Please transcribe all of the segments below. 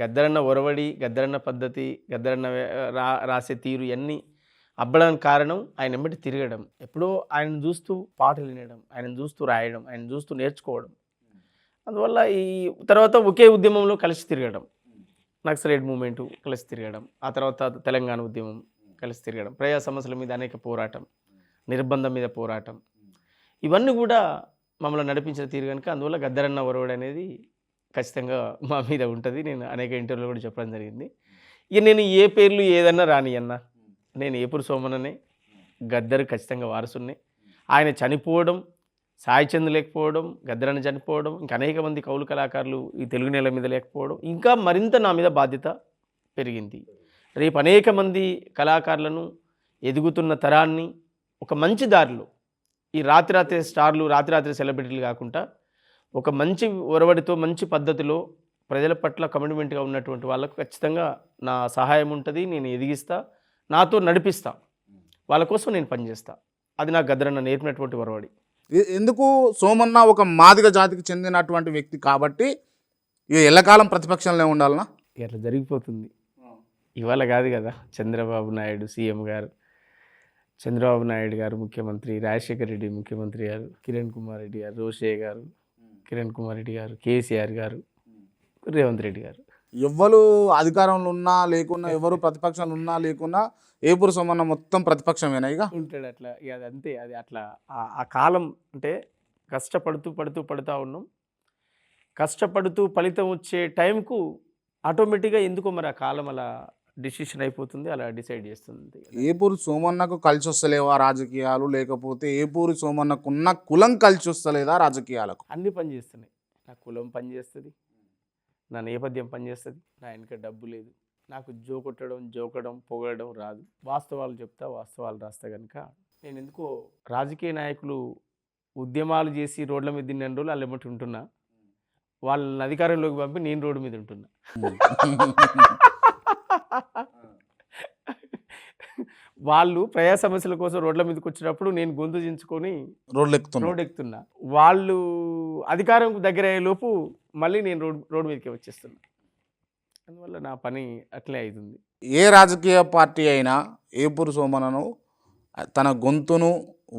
గద్దరన్న ఒరవడి గద్దరన్న పద్ధతి గద్దరన్న రా రాసే తీరు ఇవన్నీ అబ్బడానికి కారణం ఆయన వెంబడి తిరగడం. ఎప్పుడో ఆయన చూస్తూ పాటలు వినడం ఆయన చూస్తూ రాయడం ఆయన చూస్తూ నేర్చుకోవడం. అందువల్ల ఈ తర్వాత ఒకే ఉద్యమంలో కలిసి తిరగడం. నక్సలైట్ మూమెంటు కలిసి తిరగడం. ఆ తర్వాత తెలంగాణ ఉద్యమం కలిసి తిరగడం. ప్రజా సమస్యల మీద అనేక పోరాటం నిర్బంధం మీద పోరాటం. ఇవన్నీ కూడా మమ్మల్ని నడిపించిన తీరు కనుక అందువల్ల గద్దరన్న ఒరవడి అనేది ఖచ్చితంగా మా మీద ఉంటుంది. నేను అనేక ఇంటర్వ్యూలు కూడా చెప్పడం జరిగింది. ఇక నేను ఏ పేర్లు ఏదన్నా రాని అన్న నేను ఏపురు సోమననే గద్దరు ఖచ్చితంగా వారసుని ఆయన చనిపోవడం సాయిచంద్ లేకపోవడం గద్దరని చనిపోవడం ఇంకా అనేక మంది కౌలు కళాకారులు ఈ తెలుగు నేల మీద లేకపోవడం ఇంకా మరింత నా మీద బాధ్యత పెరిగింది. రేపు అనేక మంది కళాకారులను ఎదుగుతున్న తరాన్ని ఒక మంచి దారిలో ఈ రాత్రి రాత్రి స్టార్లు రాత్రి రాత్రి సెలబ్రిటీలు కాకుండా ఒక మంచి ఒరవడితో మంచి పద్ధతిలో ప్రజల పట్ల కమిట్మెంట్గా ఉన్నటువంటి వాళ్ళకు ఖచ్చితంగా నా సహాయం ఉంటుంది నేను ఎదిగిస్తా నాతో నడిపిస్తా. వాళ్ళ కోసం నేను పనిచేస్తా. అది నాకు గద్దరన్న నేర్పినటువంటి ఒరవడి. ఎందుకు సోమన్న ఒక మాదిగ జాతికి చెందినటువంటి వ్యక్తి కాబట్టి ఇక ఎల్లకాలం ప్రతిపక్షంలో ఉండాలనా? ఇక అట్లా జరిగిపోతుంది. ఇవాళ కాదు కదా చంద్రబాబు నాయుడు సీఎం గారు చంద్రబాబు నాయుడు గారు ముఖ్యమంత్రి రాజశేఖర రెడ్డి ముఖ్యమంత్రి గారు కిరణ్ కుమార్ రెడ్డి గారు రోషయ్య గారు కిరణ్ కుమార్ రెడ్డి గారు కేసీఆర్ గారు రేవంత్ రెడ్డి గారు. ఎవ్వరు అధికారంలో ఉన్నా లేకున్నా ఎవరు ప్రతిపక్షంలో ఉన్నా లేకున్నా ఏపూరు సోమన్న మొత్తం ప్రతిపక్షమేనా ఇక? ఉంటాడు అట్లా. ఇక అది అంతే. అది అట్లా. ఆ కాలం అంటే కష్టపడుతూ పడుతూ పడుతూ ఉన్నాం. కష్టపడుతూ ఫలితం వచ్చే టైంకు ఆటోమేటిక్గా ఎందుకో మరి ఆ కాలం అలా డిసిషన్ అయిపోతుంది అలా డిసైడ్ చేస్తుంది. ఏపూరు సోమన్నకు కలిసి వస్తలేవా రాజకీయాలు? లేకపోతే ఏపూరు సోమన్నకున్న కులం కలిసి వస్తలేదా రాజకీయాలకు? అన్ని పని చేస్తున్నాయి. నా కులం పని చేస్తుంది నా నేపథ్యం పనిచేస్తుంది నా వెనక డబ్బు లేదు. నాకు జోకొట్టడం జోకడం పొగడడం రాదు. వాస్తవాలు చెప్తా వాస్తవాలు రాస్తా కనుక నేను ఎందుకో రాజకీయ నాయకులు ఉద్యమాలు చేసి రోడ్ల మీద తిన్న రోజులు వాళ్ళు ఎమ్మటి ఉంటున్నా. వాళ్ళని అధికారంలోకి పంపి నేను రోడ్డు మీద ఉంటున్నా. వాళ్ళు ప్రజా సమస్యల కోసం రోడ్ల మీదకి వచ్చినప్పుడు నేను గొంతు దించుకొని రోడ్లు ఎక్కుతున్నా రోడ్ ఎక్కుతున్నా వాళ్ళు అధికారం దగ్గర అయ్యే లోపు మళ్ళీ నేను రోడ్ రోడ్ మీదకి వచ్చేస్తున్నా. అందువల్ల నా పని అట్లే అవుతుంది ఏ రాజకీయ పార్టీ అయినా ఏపూరు సోమనను తన గొంతును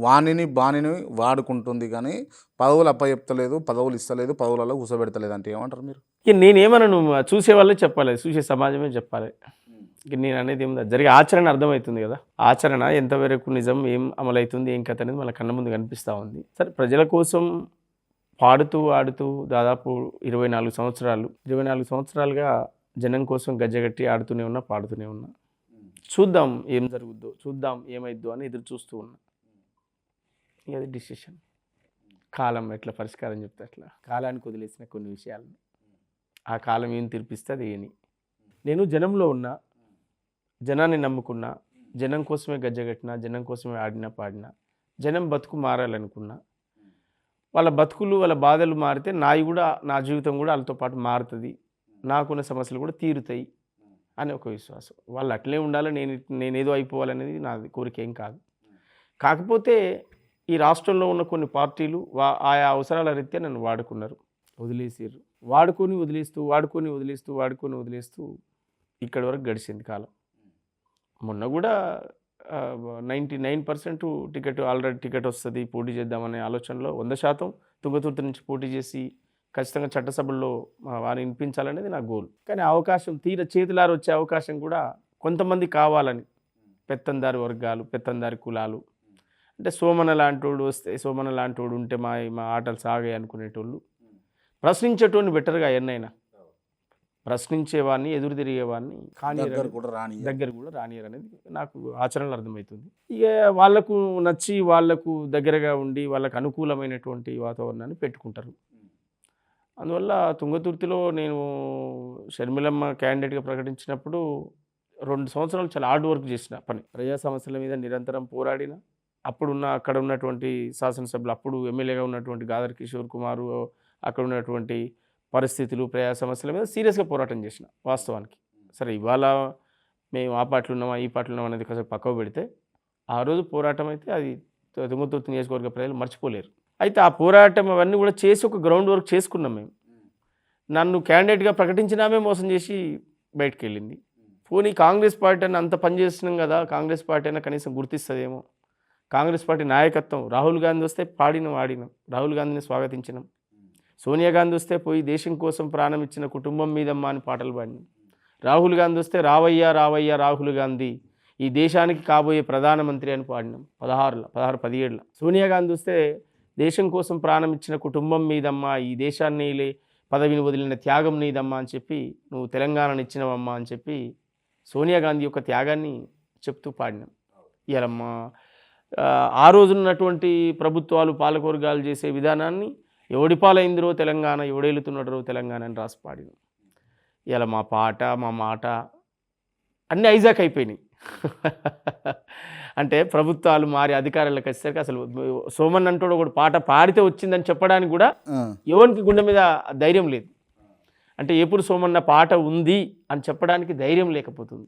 వాణిని బాణిని వాడుకుంటుంది కానీ పదవులు అప్పచెప్తలేదు పదవులు ఇస్తలేదు పదవులలో కూసబెడతలేదు అంటే ఏమంటారు మీరు? ఇక నేనేమనను చూసే వాళ్ళే చెప్పాలి చూసే సమాజమే చెప్పాలి. ఇక నేను అనేది ఏమి జరిగే ఆచరణ అర్థమవుతుంది కదా. ఆచరణ ఎంతవరకు నిజం ఏం అమలవుతుంది ఏం కథ అనేది మన కన్న ముందు కనిపిస్తూ ఉంది. సరే ప్రజల కోసం పాడుతూ ఆడుతూ దాదాపు ఇరవై నాలుగు సంవత్సరాలు ఇరవై నాలుగు సంవత్సరాలుగా జనం కోసం గజ్జగట్టి ఆడుతూనే ఉన్నా పాడుతూనే ఉన్నా. చూద్దాం ఏం జరుగుద్దో చూద్దాం ఏమైద్దో అని ఎదురు చూస్తూ ఉన్నా. అది డిసిషన్ కాలం ఎట్లా పరిష్కారం చెప్తే అట్లా. కాలానికి వదిలేసిన కొన్ని విషయాలను. ఆ కాలం ఏం తీర్పిస్తే అది ఏని. నేను జనంలో ఉన్నా జనాన్ని నమ్ముకున్నా జనం కోసమే గజ్జగట్టినా జనం కోసమే ఆడినా పాడినా జనం బతుకు మారాలనుకున్నా వాళ్ళ బతుకులు వాళ్ళ బాధలు మారితే నాయి కూడా నా జీవితం కూడా వాళ్ళతో పాటు మారుతుంది. నాకున్న సమస్యలు కూడా తీరుతాయి. అని ఒక విశ్వాసం. వాళ్ళు అట్లే ఉండాలి నేను నేను ఏదో అయిపోవాలనేది నా కోరిక ఏం కాదు. కాకపోతే ఈ రాష్ట్రంలో ఉన్న కొన్ని పార్టీలు వా ఆయా అవసరాల రీత్యా నన్ను వాడుకున్నారు. వదిలేసారు వాడుకొని వదిలేస్తూ వాడుకొని వదిలేస్తూ వాడుకొని వదిలేస్తూ ఇక్కడి వరకు గడిచింది కాలం. మొన్న కూడా ninety nine percent ticket already ticket వస్తుంది పోటీ చేద్దామనే ఆలోచనలో వంద శాతం తుంగతుర్తి నుంచి పోటీ చేసి ఖచ్చితంగా చట్టసభల్లో వారిని వినిపించాలనేది నా గోల్. కానీ అవకాశం తీర చేతులారు వచ్చే అవకాశం కూడా కొంతమంది కావాలని. పెత్తందారి వర్గాలు పెత్తందారి కులాలు. అంటే సోమన లాంటోడు వస్తే సోమన లాంటోడు ఉంటే మా మా ఆటలు సాగాయి అనుకునేటోళ్ళు. ప్రశ్నించేటోడిని బెటర్గా ఎన్నైనా. ప్రశ్నించేవాడిని ఎదురు తిరిగేవాడిని కానీ దగ్గర కూడా రాని దగ్గర కూడా రానియర్ అనేది నాకు ఆచరణలో అర్థమవుతుంది. ఇక వాళ్ళకు నచ్చి వాళ్ళకు దగ్గరగా ఉండి వాళ్ళకు అనుకూలమైనటువంటి వాతావరణాన్ని పెట్టుకుంటారు. అందువల్ల తుంగతుర్తిలో నేను షర్మిలమ్మ క్యాండిడేట్గా ప్రకటించినప్పుడు రెండు సంవత్సరాలు చాలా హార్డ్ వర్క్ చేసిన పని. ప్రజా సమస్యల మీద నిరంతరం పోరాడిన అప్పుడున్న అక్కడ ఉన్నటువంటి శాసనసభ్యులు అప్పుడు ఎమ్మెల్యేగా ఉన్నటువంటి గాదర్ కిషోర్ కుమారు అక్కడ ఉన్నటువంటి పరిస్థితులు ప్రజా సమస్యల మీద సీరియస్గా పోరాటం చేసిన వాస్తవానికి. సరే ఇవాళ మేము ఆ పాటలు ఉన్నామా ఈ పాటలు ఉన్నామా అనేది కాసేపు పక్కకు పెడితే ఆ రోజు పోరాటం అయితే అది తుంగతుర్తి నియోజకవర్గ ప్రజలు మర్చిపోలేరు. అయితే ఆ పోరాటం అవన్నీ కూడా చేసి ఒక గ్రౌండ్ వర్క్ చేసుకున్నాం మేము. నన్ను క్యాండిడేట్గా ప్రకటించినామే మోసం చేసి బయటకు వెళ్ళింది పోనీ కాంగ్రెస్ పార్టీ అని అంత పనిచేస్తున్నాం కదా కాంగ్రెస్ పార్టీ అయినా కనీసం గుర్తిస్తుందేమో. కాంగ్రెస్ పార్టీ నాయకత్వం రాహుల్ గాంధీ వస్తే పాడినం ఆడినాం. రాహుల్ గాంధీని స్వాగతించినాం. సోనియా గాంధీ వస్తే పోయి దేశం కోసం ప్రాణం ఇచ్చిన కుటుంబం మీదమ్మా అని పాటలు పాడినాం. రాహుల్ గాంధీ వస్తే రావయ్యా రావయ్యా రాహుల్ గాంధీ ఈ దేశానికి కాబోయే ప్రధానమంత్రి అని పాడినాం. పదహారులో పదహారు పదిహేడులో. సోనియా గాంధీ వస్తే దేశం కోసం ప్రాణం ఇచ్చిన కుటుంబం మీదమ్మా ఈ దేశాన్ని లే- పదవిని వదిలిన త్యాగం నీదమ్మా అని చెప్పి నువ్వు తెలంగాణను ఇచ్చినవమ్మా అని చెప్పి సోనియా గాంధీ యొక్క త్యాగాన్ని చెప్తూ పాడినాం. ఇయాలమ్మా ఆ, ఆ రోజున్నటువంటి ప్రభుత్వాలు పాలకవర్గాలు చేసే విధానాన్ని ఎవడి పాలైందిరో తెలంగాణ ఎవడేలుతున్నాడో తెలంగాణ అని రాసి పాడినాం. ఇలా మా పాట మా మాట అన్నీ ఐజాక్ అయిపోయినాయి. అంటే ప్రభుత్వాలు మారి అధికారులకు వచ్చేసరికి అసలు సోమన్ అంటోడు ఒకటి పాట పాడితే వచ్చిందని చెప్పడానికి కూడా. ఎవరికి గుండె మీద ధైర్యం లేదు అంటే ఎప్పుడు సోమన్న పాట ఉంది అని చెప్పడానికి ధైర్యం లేకపోతుంది